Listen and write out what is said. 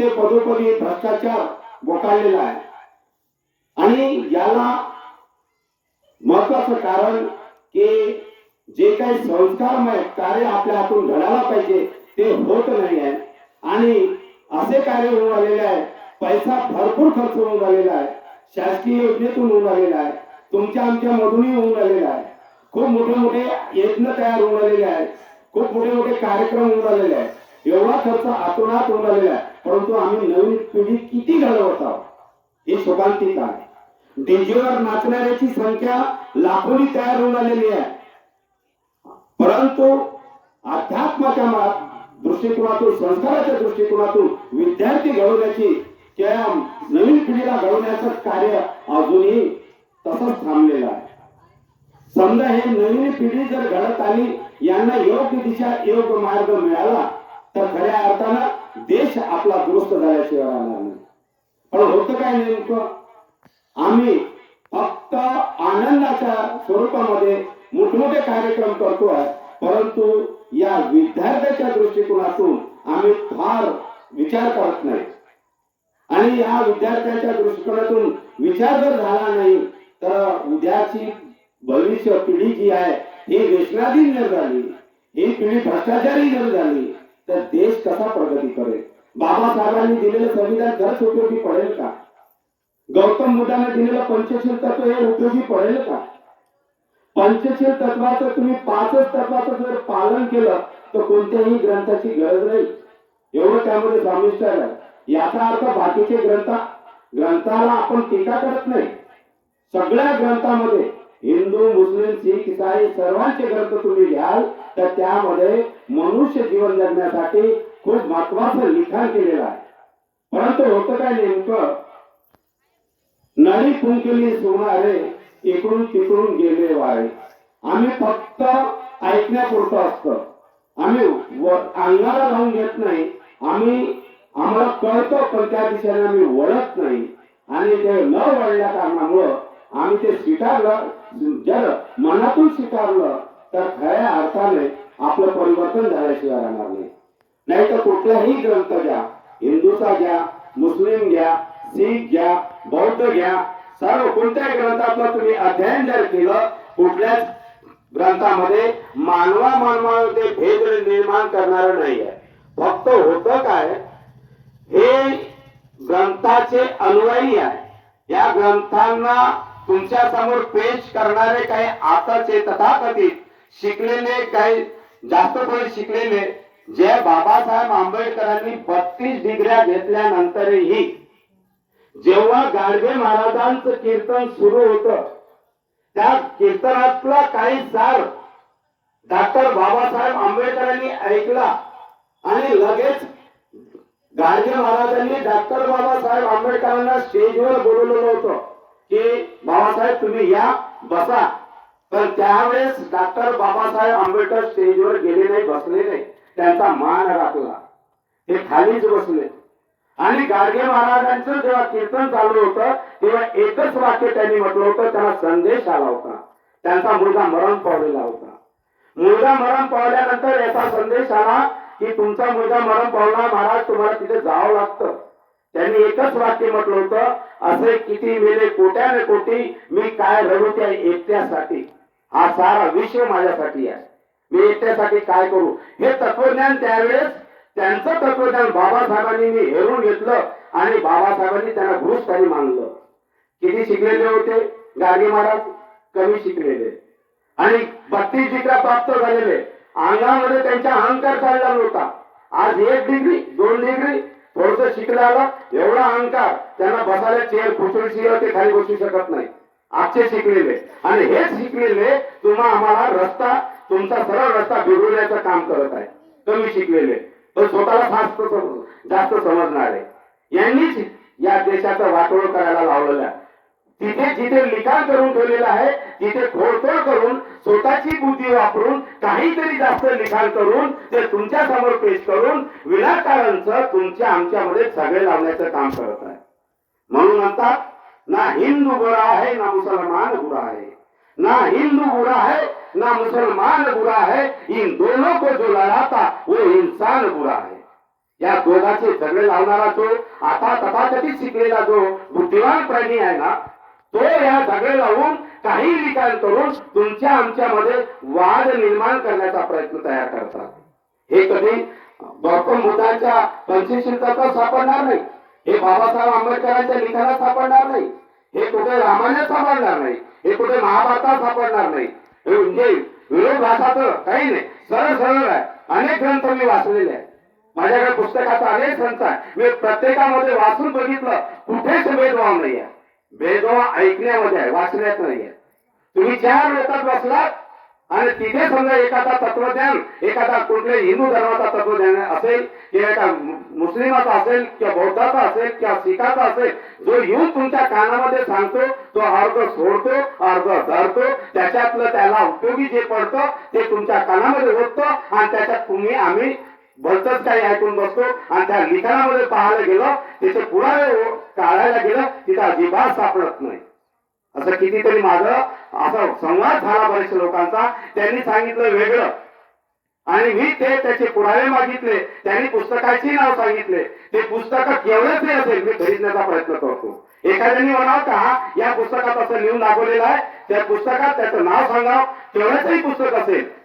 ते पदोपदी भ्रष्टाचार बोकाळलेला आहे. आणि याला महत्वाचं कारण की जे काही संस्कारमय कार्य आपल्या हातून घडायला पाहिजे ते होत नाही आहे. आणि असे कार्य होऊन आलेले आहे. पैसा भरपूर खर्च होऊन आलेला आहे. शासकीय योजनेतून होऊन आलेला आहे. तुमच्या आमच्या मधूनही होऊन आलेला आहे. खूप मोठे मोठे यत्न तयार होऊन आलेले आहेत खूप मोठे मोठे कार्यक्रम होऊन आलेले आहेत एवढा खर्च आतोनात होऊन आलेला आहे. परंतु आम्ही नवीन पिढी किती घालवत आहोत? हे शोकांतिक आहे डीजेवर नाचणाऱ्याची संख्या लाखोनी तयार होऊन आलेली आहे. परंतु अध्यात्माच्या दृष्टिकोनातून संस्काराच्या दृष्टिकोनातून विद्यार्थी घडवण्याची त्या नवीन पिढीला घडवण्याचं कार्य अजूनही तसंच थांबलेलं आहे. समजा हे नवीन पिढी जर घडत आली यांना योग्य दिशा योग्य मार्ग मिळाला तर खऱ्या अर्थानं देश आपला दुरुस्त झाल्याशिवाय राहणार नाही. पण होतं काय नेमकं? आम्ही फक्त आनंदाच्या स्वरूपामध्ये मोठमोठे कार्यक्रम करतोय परंतु या विद्यार्थ्याच्या दृष्टिकोनातून आम्ही फार विचार करत नाही. आणि या विद्यार्थ्यांच्या दृष्टिकोनातून विचार जर झाला नाही तर उद्याची भविष्य पिढी जी आहे ही व्यसनाधीन जर झाली ही पिढी भ्रष्टाचारी जर झाली तर देश कसा प्रगती करेल? बाबासाहेबांनी दिलेलं संविधान खरंच उपयोगी पडेल का? गौतम बुद्धाने दिलेलं पंचशील तत्व हे उपयोगी पडेल का? पंचशील तत्वाचं तुम्ही पाचच तत्वाचं जर पालन केलं तर कोणत्याही ग्रंथाची गरज नाही. एवढं त्यामध्ये स्वामिष्ट आहे. याचा अर्थ बाकीचे ग्रंथ ग्रंथाला आपण टीका करत नाही. सगळ्या ग्रंथामध्ये हिंदू मुस्लिम शीख इसाई सर्वांचे ग्रंथ तुम्ही घ्याल तर त्यामध्ये मनुष्य जीवन जगण्यासाठी खूप महत्वाचं लिखाण केलेलं आहे. परंतु होतं काय नेमकं? नळी कुंकली सोनारे इकडून तिकडून गेले वारे. आम्ही फक्त ऐकण्यापुरतं असतं. आम्ही व- अंगाला लावून घेत नाही. आम्ही आम्हाला कळतं पण त्या दिशेने आम्ही वळत नाही. आणि ते न वळल्या कारणामुळं आम्ही ते स्वीकारलं जर मनातून स्वीकारलं तर खऱ्या अर्थाने आपलं परिवर्तन झाल्याशिवाय राहणार नाही. नाही तर कुठलाही ग्रंथ घ्या हिंदूचा घ्या मुस्लिम घ्या शीख घ्या बौद्ध घ्या सर्व कोणत्याही ग्रंथातलं तुम्ही अध्ययन जर केलं कुठल्याच ग्रंथामध्ये मानवा मानवामध्ये भेद निर्माण करणार नाही आहे फक्त होतं काय हे ग्रंथाचे अनुयायी आहे. या ग्रंथांना तुमच्यासमोर पेश करणारे काही आताचे तथाकथित शिकलेले काही जास्त थोडे शिकलेले जे बाबासाहेब आंबेडकरांनी बत्तीस डिग्र्या घेतल्यानंतरही जेव्हा गाडगे महाराजांचं कीर्तन सुरू होतं त्या कीर्तनातला काही सार डॉक्टर बाबासाहेब आंबेडकरांनी ऐकला आणि लगेच गाडगे महाराजांनी डॉक्टर बाबासाहेब आंबेडकरांना स्टेजवर बोलवलेलं होतं. की बाबासाहेब तुम्ही या बसा. तर त्यावेळेस डॉक्टर बाबासाहेब आंबेडकर स्टेजवर गेले नाही बसले नाही. त्यांचा मान राखला. हे खालीच बसले. आणि गाडगे महाराजांचं जेव्हा कीर्तन चालू होतं तेव्हा एकच वाक्य त्यांनी म्हटलं होतं त्यांना संदेश आला होता. त्यांचा मुलगा मरण पावलेला होता. मुलगा मरण पावल्यानंतर याचा संदेश आला की तुमचा मुलगा मरण पावला महाराज तुम्हाला तिथे जावं लागतं. त्यांनी एकच वाक्य म्हटलं होतं असे किती मेले कोट्याने कोटी मी काय रडू त्या एकट्यासाठी? हा सारा विश्व माझ्यासाठी आहे. मी एकट्यासाठी काय करू? हे तत्वज्ञान त्यावेळेस त्यांचं तत्वज्ञान बाबासाहेबांनी मी हेरून घेतलं आणि बाबासाहेबांनी त्यांना गुरुस्थानी मानलं. किती शिकलेले होते? गाडगे महाराज कमी शिकलेले. आणि बत्तीस डिग्र्या प्राप्त झालेले. अंगामध्ये त्यांचा अहंकार चालला नव्हता. आज एक डिग्री दोन डिग्री थोडस शिकल्याला एवढा अहंकार त्यांना बसायला चेअर खुर्ची ते खाली बसू शकत नाही. आजचे शिकलेले. आणि हेच शिकलेले तुम्हा आम्हाला रस्ता तुमचा सरळ रस्ता बिघडवण्याचं काम करत आहे. कमी शिकलेले. पण स्वतःला जास्त समजणार जास्त समजणारे. यांनीच या देशाचं वाटोळ करायला लावलेलं आहे. जिथे जिथे लिखाण करून ठेवलेलं आहे जिथे खोडतोड करून स्वतःची बुद्धी वापरून काहीतरी जास्त लिखाण करून ते तुमच्यासमोर पेश करून विनाकारणचं तुमच्या आमच्यामध्ये सगळे लावण्याचं काम करत आहे. म्हणून म्हणतात ना हिंदू बुरा आहे ना मुसलमान बुरा आहे. ना हिंदू बुरा है ना मुसलमान बुरा है इन दोनों को जो लड़ाता वो इंसान बुरा है. या दोघांचे झगडे लावणारा जो आता तथाकथित शिकलेला जो बुद्धिमान प्राणी आहे ना तो या झगडे लावून काही लिखाण करून तुमच्या आमच्यामध्ये वाद निर्माण करण्याचा प्रयत्न तयार करतात. हे कधी गौतम बुद्धांच्या पंचशीलता सापडणार नाही. हे बाबासाहेब आंबेडकरांच्या लिखाणात सापडणार नाही. हे कुठे रामायणात सापडणार नाही. हे कुठे महाभारतात सापडणार नाही. हे म्हणजे विरोधाचं काही नाही. सरळ सरळ आहे. अनेक ग्रंथ मी वाचलेले आहेत. माझ्याकडे पुस्तकाचा अनेक ग्रंथ आहे मी प्रत्येकामध्ये वाचून बघितलं. कुठेच भेदभाव नाही आहे. भेदभाव ऐकण्यामध्ये आहे वाचण्यात नाही आहे तुम्ही ज्या लोकात बसलात आणि तिथे समजा एखादा तत्वज्ञान एखादा कुठल्या हिंदू धर्माचा तत्वज्ञान असेल किंवा एका मुस्लिमाचा असेल किंवा बौद्धाचा असेल किंवा शिखाचा असेल जो येऊन तुमच्या कानामध्ये सांगतो तो अर्ध सोडतो अर्ध धरतो त्याच्यातलं त्याला उपयोगी जे पडतं ते तुमच्या कानामध्ये होतं आणि त्याच्यात तुम्ही आम्ही भलतच काही ऐकून बसतो. आणि त्या लिखाणामध्ये पाहायला गेलो तिथे पुरावे हो- काढायला गेलं तिथं अजिबात सापडत नाही. असं कितीतरी माझं असा संवाद झाला बरेचशे लोकांचा. त्यांनी सांगितलं वेगळं. आणि मी ते त्याचे पुरावे मागितले. त्यांनी पुस्तकाची नाव सांगितले. ते पुस्तक केवढंच असेल मी खरीदण्याचा प्रयत्न करतो. एखाद्याने म्हणावं का या पुस्तकात असं लिहून दाखवलेलं आहे. त्या पुस्तकात त्याचं नाव सांगावं. केवढंचही पुस्तक असेल.